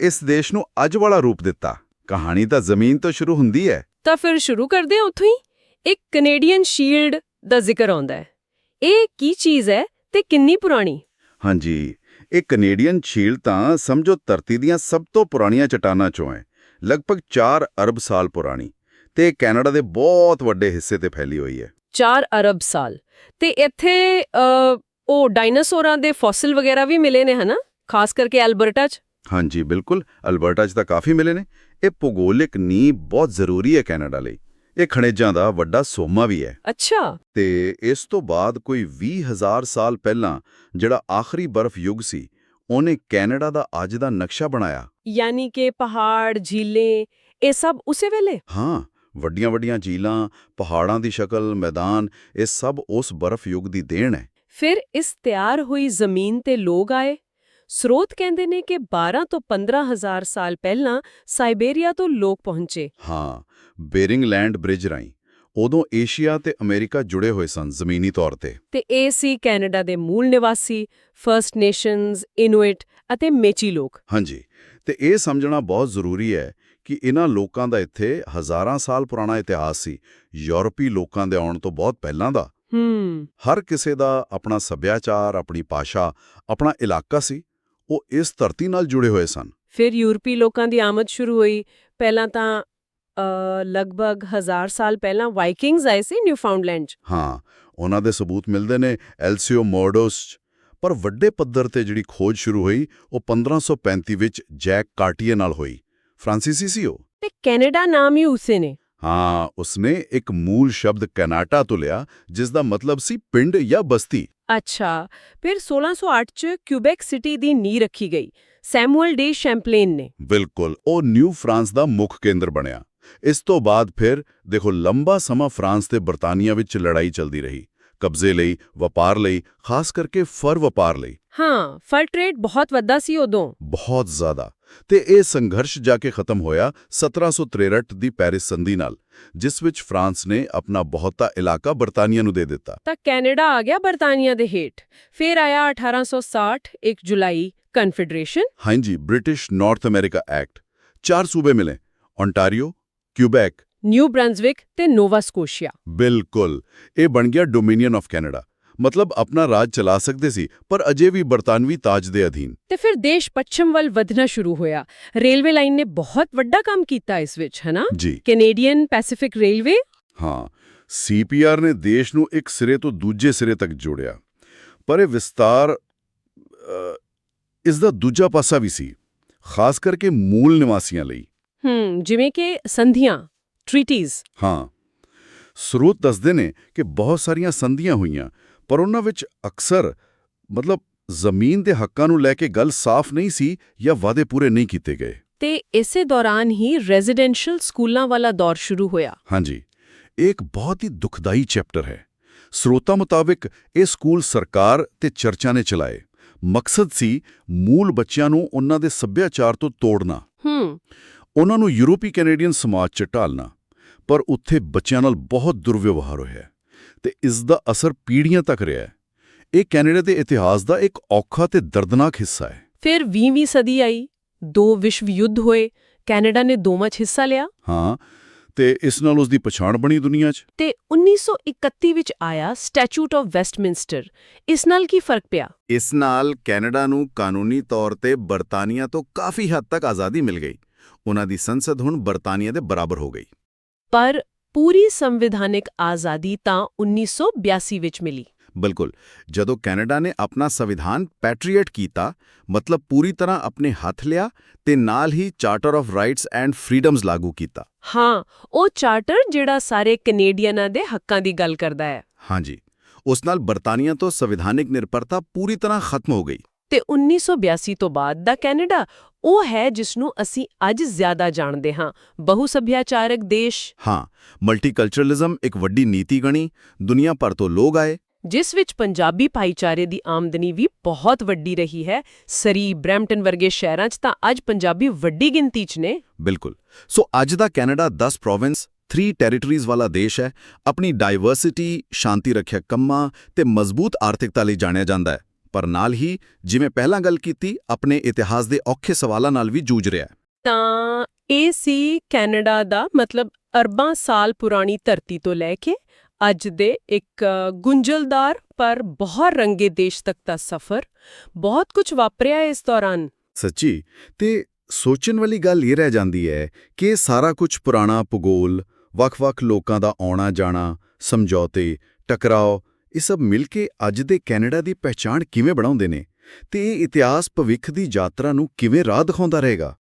ਇਸ ਦੇਸ਼ ਨੂੰ ਅੱਜ ਵਾਲਾ ਰੂਪ ਦਿੱਤਾ। ਕਹਾਣੀ ਤਾਂ ਜ਼ਮੀਨ ਤੋਂ ਸ਼ੁਰੂ ਹੁੰਦੀ ਹੈ। ਤਾਂ ਫਿਰ ਸ਼ੁਰੂ ਕਰਦੇ ਹਾਂ ਉੱਥੋਂ ਹੀ? ਇੱਕ ਕੈਨੇਡੀਅਨ ਸ਼ੀਲਡ ਦਾ ਜ਼ਿਕਰ ਆਉਂਦਾ ਹੈ। ਇਹ ਕੀ ਚੀਜ਼ ਹੈ ਤੇ ਕਿੰਨੀ ਪੁਰਾਣੀ? ਹਾਂਜੀ ਇਹ ਕੈਨੇਡੀਅਨ ਝੀਲ ਤਾਂ ਸਮਝੋ ਧਰਤੀ ਦੀਆਂ ਸਭ ਤੋਂ ਪੁਰਾਣੀਆਂ ਚਟਾਨਾਂ ਚੋਂ ਹੈ। ਲਗਭਗ 4 ਅਰਬ ਸਾਲ ਪੁਰਾਣੀ ਤੇ ਕੈਨੇਡਾ ਦੇ ਬਹੁਤ ਵੱਡੇ ਹਿੱਸੇ ਤੇ ਫੈਲੀ ਹੋਈ ਹੈ। 4 ਅਰਬ ਸਾਲ। ਤੇ ਇੱਥੇ ਉਹ ਡਾਇਨਾਸੌਰਾਂ ਦੇ ਫੋਸਿਲ ਵਗੈਰਾ ਵੀ ਮਿਲੇ ਨੇ ਹਨਾ? ਖਾਸ ਕਰਕੇ ਐਲਬਰਟਾ 'ਚ। ਹਾਂਜੀ ਬਿਲਕੁਲ। ਅਲਬਰਟਾ 'ਚ ਤਾਂ ਕਾਫੀ ਮਿਲੇ ਨੇ। ਇਹ ਭੂਗੋਲਿਕ ਨੀਂਹ ਬਹੁਤ ਜ਼ਰੂਰੀ ਹੈ ਕੈਨੇਡਾ ਲਈ। ਇਹ ਖਣਿਜਾਂ ਦਾ ਵੱਡਾ ਸੋਮਾ ਵੀ ਹੈ। ਅੱਛਾ। ਤੇ ਇਸ ਤੋਂ ਬਾਅਦ ਕੋਈ 20000 ਸਾਲ ਪਹਿਲਾਂ ਜਿਹੜਾ ਆਖਰੀ ਬਰਫ਼ ਯੁੱਗ ਸੀ ਉਹਨੇ ਕੈਨੇਡਾ ਦਾ ਅੱਜ ਦਾ ਨਕਸ਼ਾ ਬਣਾਇਆ। ਯਾਨੀ ਕਿ ਪਹਾੜ ਝੀਲੇ ਇਹ ਸਭ ਉਸੇ ਵੇਲੇ? ਹਾਂ ਵੱਡੀਆਂ-ਵੱਡੀਆਂ ਝੀਲਾਂ ਪਹਾੜਾਂ ਦੀ ਸ਼ਕਲ ਮੈਦਾਨ ਇਹ ਸਭ ਉਸ ਬਰਫ਼ ਯੁੱਗ ਦੀ ਦੇਣ ਹੈ। ਫਿਰ ਇਸ ਤਿਆਰ ਹੋਈ ਜ਼ਮੀਨ ਤੇ ਲੋਕ ਆਏ? ਸਰੋਤ ਕਹਿੰਦੇ ਨੇ ਕਿ 12 ਤੋਂ 15 ਹਜ਼ਾਰ ਸਾਲ ਪਹਿਲਾਂ ਸਾਈਬੇਰੀਆ ਤੋਂ ਲੋਕ ਪਹੁੰਚੇ। ਹਾਂ ਬੇਰਿੰਗ ਲੈਂਡ ਬ੍ਰਿਜ ਰਾਹੀਂ। ਉਦੋਂ ਏਸ਼ੀਆ ਤੇ ਅਮਰੀਕਾ ਜੁੜੇ ਹੋਏ ਸਨ ਜ਼ਮੀਨੀ ਤੌਰ ਤੇ। ਤੇ ਇਹ ਸੀ ਕੈਨੇਡਾ ਦੇ ਮੂਲ ਨਿਵਾਸੀ ਫਰਸਟ ਨੇਸ਼ਨਸ ਇਨੂਇਟ ਅਤੇ ਮੇਚੀ ਲੋਕ। ਹਾਂਜੀ ਤੇ ਇਹ ਸਮਝਣਾ ਬਹੁਤ ਜ਼ਰੂਰੀ ਹੈ ਕਿ ਇਹਨਾਂ ਲੋਕਾਂ ਦਾ ਇੱਥੇ ਹਜ਼ਾਰਾਂ ਸਾਲ ਪੁਰਾਣਾ ਇਤਿਹਾਸ ਸੀ। ਯੂਰਪੀ ਲੋਕਾਂ ਦੇ ਆਉਣ ਤੋਂ ਬਹੁਤ ਪਹਿਲਾਂ ਦਾ। ਹਰ ਕਿਸੇ ਦਾ ਆਪਣਾ ਸੱਭਿਆਚਾਰ ਆਪਣੀ ਭਾਸ਼ਾ ਆਪਣਾ ਇਲਾਕਾ ਸੀ। ਉਹ ਇਸ ਧਰਤੀ ਨਾਲ ਜੁੜੇ ਹੋਏ ਸਨ। ਫਿਰ ਯੂਰਪੀ ਲੋਕਾਂ ਦੀ ਆਮਦ ਸ਼ੁਰੂ ਹੋਈ। ਪਹਿਲਾਂ ਤਾਂ ਲਗਭਗ ਹਜ਼ਾਰ ਸਾਲ ਪਹਿਲਾਂ ਵਾਈਕਿੰਗਸ ਆਏ ਸੀ ਨਿਊਫਾਊਂਡਲੈਂਡ 'ਚ। ਹਾਂ ਉਹਨਾਂ ਦੇ ਸਬੂਤ ਮਿਲਦੇ ਨੇ ਐਲਸੀਓ ਮੋਰਡੋਸ ਪਰ ਵੱਡੇ ਪੱਧਰ ਤੇ ਜਿਹੜੀ ਖੋਜ ਸ਼ੁਰੂ ਹੋਈ ਉਹ 1535 ਵਿੱਚ ਜੈਕ ਕਾਰਟੀਏ ਨਾਲ ਹੋਈ। ਫ੍ਰਾਂਸੀਸੀ ਸੀ ਉਹ? ਤੇ ਕੈਨੇਡਾ ਨਾਮ ਹੀ ਉਸੇ ਨੇ। ਹਾਂ ਉਸਨੇ ਇੱਕ ਮੂਲ ਸ਼ਬਦ ਕੈਨਾਟਾ ਤੋਂ ਲਿਆ ਜਿਸ ਦਾ ਮਤਲਬ ਸੀ ਪਿੰਡ ਜਾਂ ਬਸਤੀ। ਅੱਛਾ ਫਿਰ 1608 ਚ ਕਿਊਬੈਕ ਸਿਟੀ ਦੀ ਨੀਂਹ ਰੱਖੀ ਗਈ ਸੈਮੂਅਲ ਡੇ ਸ਼ੈਂਪਲੇਨ ਨੇ। ਬਿਲਕੁਲ ਉਹ ਨਿਊ ਫਰਾਂਸ ਦਾ ਮੁੱਖ ਕੇਂਦਰ ਬਣਿਆ। ਇਸ ਤੋਂ ਬਾਅਦ ਫਿਰ ਦੇਖੋ ਲੰਬਾ ਸਮਾਂ ਫਰਾਂਸ ਤੇ ਬਰਤਾਨੀਆ ਵਿੱਚ ਲੜਾਈ ਚੱਲਦੀ ਰਹੀ ਕਬਜ਼ੇ ਲਈ ਵਪਾਰ ਲਈ ਖਾਸ ਕਰਕੇ ਫਰ ਵਪਾਰ ਲਈ। ਹਾਂ ਫਰ ਟ੍ਰੇਡ ਬਹੁਤ ਵੱਡਾ ਸੀ ਉਦੋਂ। ਬਹੁਤ ਜ਼ਿਆਦਾ। ਤੇ ਇਹ ਸੰਘਰਸ਼ ਜਾ ਕੇ ਖਤਮ ਹੋਇਆ 1763 ਦੀ ਪੈਰਿਸ ਸੰਧੀ ਨਾਲ। ਜਿਸ ਵਿੱਚ ਫਰਾਂਸ ਨੇ ਆਪਣਾ ਬਹੁਤਾ ਇਲਾਕਾ ਬਰਤਾਨੀਆ ਨੂੰ ਦੇ ਦਿੱਤਾ। ਤਾਂ ਕੈਨੇਡਾ ਆ ਗਿਆ ਬਰਤਾਨੀਆ ਦੇ ਹੇਠ। ਫਿਰ ਆਇਆ 1860 1 ਜੁਲਾਈ ਕਨਫੈਡਰੇਸ਼ਨ। ਹਾਂਜੀ ਬ੍ਰਿਟਿਸ਼ ਨਾਰਥ ਅਮਰੀਕਾ ਐਕਟ। ਚਾਰ ਸੂਬੇ ਮਿਲੇ ਓਨਟਾਰੀਓ ਕਿਊਬੈਕ। ਨਿਊ ਬ੍ਰੰਜ਼ਵਿਕ ਤੇ ਨੋਵਾ ਸਕੋਸ਼ੀਆ। ਬਿਲਕੁਲ ਇਹ ਬਣ ਗਿਆ ਡੋਮੀਨੀਅਨ ਆਫ ਕੈਨੇਡਾ। ਮਤਲਬ ਆਪਣਾ ਰਾਜ ਚਲਾ ਸਕਦੇ ਸੀ ਪਰ ਅਜੇ ਵੀ ਬਰਤਾਨਵੀ ਤਾਜ ਦੇ ਅਧੀਨ। ਤੇ ਫਿਰ ਦੇਸ਼ ਪੱਛਮ ਵੱਲ ਵਧਣਾ ਸ਼ੁਰੂ ਹੋਇਆ। ਰੇਲਵੇ ਲਾਈਨ ਨੇ ਬਹੁਤ ਵੱਡਾ ਕੰਮ ਕੀਤਾ ਇਸ ਵਿੱਚ ਹਨਾ? ਜੀ। Canadian Pacific railway? ਹਾਂ ਸੀਪੀਆਰ ਨੇ ਦੇਸ਼ ਨੂੰ ਇੱਕ ਸਿਰੇ ਤੋਂ ਦੂਜੇ ਸਿਰੇ ਤੱਕ ਜੋੜਿਆ। ਪਰ ਇਹ ਵਿਸਤਾਰ ਇਸ ਦਾ ਦੂਜਾ ਪਾਸਾ ਵੀ ਸੀ ਖਾਸ ਕਰਕੇ ਮੂਲ ਨਿਵਾਸੀਆਂ ਲਈ। ਹੂੰ ਜਿਵੇਂ ਕਿ ਸੰਧੀਆਂ ਟ੍ਰੀਟੀਜ਼ ਹਾਂ। ਸਰੋਤ ਦੱਸਦੇ ਨੇ ਕਿ ਬਹੁਤ ਸਾਰੀਆਂ ਸੰਧੀਆਂ ਹੋਈਆਂ ਪਰ ਉਹਨਾਂ ਵਿੱਚ ਅਕਸਰ ਮਤਲਬ ਜ਼ਮੀਨ ਦੇ ਹੱਕਾਂ ਨੂੰ ਲੈ ਕੇ ਗੱਲ ਸਾਫ਼ ਨਹੀਂ ਸੀ ਜਾਂ ਵਾਅਦੇ ਪੂਰੇ ਨਹੀਂ ਕੀਤੇ ਗਏ। ਤੇ ਇਸੇ ਦੌਰਾਨ ਹੀ ਰੈਜ਼ੀਡੈਂਸ਼ੀਅਲ ਸਕੂਲਾਂ ਵਾਲਾ ਦੌਰ ਸ਼ੁਰੂ ਹੋਇਆ। ਹਾਂਜੀ ਇਹ ਇੱਕ ਬਹੁਤ ਹੀ ਦੁਖਦਾਈ ਚੈਪਟਰ ਹੈ। ਸਰੋਤਾਂ ਮੁਤਾਬਕ ਇਹ ਸਕੂਲ ਸਰਕਾਰ ਤੇ ਚਰਚਾ ਨੇ ਚਲਾਏ। ਮਕਸਦ ਸੀ ਮੂਲ ਬੱਚਿਆਂ ਨੂੰ ਉਹਨਾਂ ਦੇ ਸੱਭਿਆਚਾਰ ਤੋਂ ਤੋੜਨਾ। ਹੂੰ। ਉਹਨਾਂ ਨੂੰ ਯੂਰਪੀ ਕੈਨੇਡੀਅਨ ਸਮਾਜ 'ਚ ਢਾਲਣਾ। ਪਰ ਉੱਥੇ ਬੱਚਿਆਂ ਨਾਲ ਬਹੁਤ ਦੁਰਵਿਵਹਾਰ ਹੋਇਆ। ਤੇ ਇਸ ਦਾ ਅਸਰ ਪੀੜ੍ਹੀਆਂ ਤੱਕ ਰਿਹਾ ਹੈ। ਇਹ ਕੈਨੇਡਾ ਦੇ ਇਤਿਹਾਸ ਦਾ ਇੱਕ ਔਖਾ ਤੇ ਦਰਦਨਾਕ ਹਿੱਸਾ ਹੈ। ਫਿਰ 20ਵੀਂ ਸਦੀ ਆਈ ਦੋ ਵਿਸ਼ਵ ਯੁੱਧ ਹੋਏ ਕੈਨੇਡਾ ਨੇ ਦੋਵਾਂ 'ਚ ਹਿੱਸਾ ਲਿਆ। ਹਾਂ ਤੇ ਇਸ ਨਾਲ ਉਸ ਦੀ ਪਛਾਣ ਬਣੀ ਦੁਨੀਆ 'ਚ। ਤੇ 1931 ਵਿੱਚ ਆਇਆ ਸਟੈਚੂਟ ਆਫ ਵੈਸਟਮਿੰਸਟਰ। ਇਸ ਨਾਲ ਕੀ ਫ਼ਰਕ ਪਿਆ? ਇਸ ਨਾਲ ਕੈਨੇਡਾ ਨੂੰ ਕਾਨੂੰਨੀ ਤੌਰ ਤੇ ਬਰਤਾਨੀਆ ਤੋਂ ਕਾਫੀ ਹੱਦ ਤੱਕ ਆਜ਼ਾਦੀ ਮਿਲ ਗਈ। ਉਹਨਾਂ ਦੀ ਸੰਸਦ ਹੁਣ ਬਰਤਾਨੀਆ ਦੇ ਬਰਾਬਰ ਹੋ ਗਈ। ਪਰ ਪੂਰੀ ਸੰਵਿਧਾਨਿਕ ਆਜ਼ਾਦੀ ਤਾਂ 1982 ਵਿੱਚ ਮਿਲੀ। ਬਿਲਕੁਲ। ਜਦੋਂ ਕੈਨੇਡਾ ਨੇ ਆਪਣਾ ਸੰਵਿਧਾਨ ਪੈਟਰੀਅਟ ਕੀਤਾ ਮਤਲਬ ਪੂਰੀ ਤਰ੍ਹਾਂ ਆਪਣੇ ਹੱਥ ਲਿਆ ਤੇ ਨਾਲ ਹੀ charter of rights and freedoms ਲਾਗੂ ਕੀਤਾ। ਹਾਂ ਉਹ ਚਾਰਟਰ ਜਿਹੜਾ ਸਾਰੇ ਕੈਨੇਡੀਅਨਾਂ ਦੇ ਹੱਕਾਂ ਦੀ ਗੱਲ ਕਰਦਾ ਹੈ। ਹਾਂਜੀ। ਉਸ ਨਾਲ ਬਰਤਾਨੀਆ ਤੋਂ ਸੰਵਿਧਾਨਿਕ ਨਿਰਪਰਤਾ ਪੂਰੀ ਤਰ੍ਹਾਂ ਖਤਮ ਹੋ ਗਈ। ਤੇ 1982 ਤੋਂ ਬਾਅਦ ਦਾ ਕੈਨੇਡਾ ਉਹ ਹੈ ਜਿਸ ਨੂੰ ਅਸੀਂ ਅੱਜ ਜ਼ਿਆਦਾ ਜਾਣਦੇ ਹਾਂ ਬਹੁ ਸੱਭਿਆਚਾਰਕ ਦੇਸ਼। ਹਾਂ ਮਲਟੀਕਲਚਰਲਿਜ਼ਮ ਇੱਕ ਵੱਡੀ ਨੀਤੀ ਗਣੀ ਦੁਨੀਆ ਭਰ ਤੋਂ ਲੋਕ ਆਏ। ਜਿਸ ਵਿੱਚ ਪੰਜਾਬੀ ਭਾਈਚਾਰੇ ਦੀ ਆਮਦਨੀ ਵੀ ਬਹੁਤ ਵੱਡੀ ਰਹੀ ਹੈ। ਸਰੀ ਬ੍ਰੈਂਪਟਨ ਵਰਗੇ ਸ਼ਹਿਰਾਂ 'ਚ ਤਾਂ ਅੱਜ ਪੰਜਾਬੀ ਵੱਡੀ ਗਿਣਤੀ 'ਚ ਨੇ। ਬਿਲਕੁਲ। ਸੋ ਅੱਜ ਦਾ ਕੈਨੇਡਾ 10 ਪ੍ਰੋਵਿੰਸ 3 ਟੈਰੀਟਰੀਜ਼ ਵਾਲਾ ਦੇਸ਼ ਹੈ। ਆਪਣੀ ਡਾਈਵਰਸਿਟੀ ਸ਼ਾਂਤੀ ਰੱਖਿਆ ਕੰਮਾਂ ਤੇ ਮਜ਼ਬੂਤ ਆਰਥਿਕਤਾ ਲਈ ਜਾਣਿਆ ਜਾਂਦਾ ਹੈ। ਪਰ ਨਾਲ ਹੀ ਜਿਵੇਂ ਪਹਿਲਾਂ ਗੱਲ ਕੀਤੀ ਆਪਣੇ ਇਤਿਹਾਸ ਦੇ ਔਖੇ ਸਵਾਲਾਂ ਨਾਲ ਵੀ ਜੂਝ ਰਿਹਾ ਹੈ। ਤਾਂ ਇਹ ਸੀ ਕੈਨੇਡਾ ਦਾ ਮਤਲਬ ਅਰਬਾਂ ਸਾਲ ਪੁਰਾਣੀ ਧਰਤੀ ਤੋਂ ਲੈ ਕੇ ਅੱਜ ਦੇ ਇੱਕ ਗੁੰਝਲਦਾਰ ਪਰ ਬਹੁਤ ਰੰਗੇ ਦੇਸ਼ ਤੱਕ ਦਾ ਸਫ਼ਰ ਬਹੁਤ ਕੁਝ ਵਾਪਰਿਆ ਇਸ ਦੌਰਾਨ। ਸੱਚੀ? ਤੇ ਸੋਚਣ ਵਾਲੀ ਗੱਲ ਇਹ ਰਹਿ ਜਾਂਦੀ ਹੈ ਕਿ ਸਾਰਾ ਕੁਝ ਪੁਰਾਣਾ ਭੂਗੋਲ ਵੱਖ-ਵੱਖ ਲੋਕਾਂ ਦਾ ਆਉਣਾ ਜਾਣਾ ਸਮਝੌਤੇ ਟਕਰਾਓ ਇਹ ਸਭ ਮਿਲ ਕੇ ਅੱਜ ਦੇ ਕੈਨੇਡਾ ਦੀ ਪਹਿਚਾਣ ਕਿਵੇਂ ਬਣਾਉਂਦੇ ਨੇ? ਤੇ ਇਹ ਇਤਿਹਾਸ ਭਵਿੱਖ ਦੀ ਯਾਤਰਾ ਨੂੰ ਕਿਵੇਂ ਰਾਹ ਦਿਖਾਉਂਦਾ ਰਹੇਗਾ?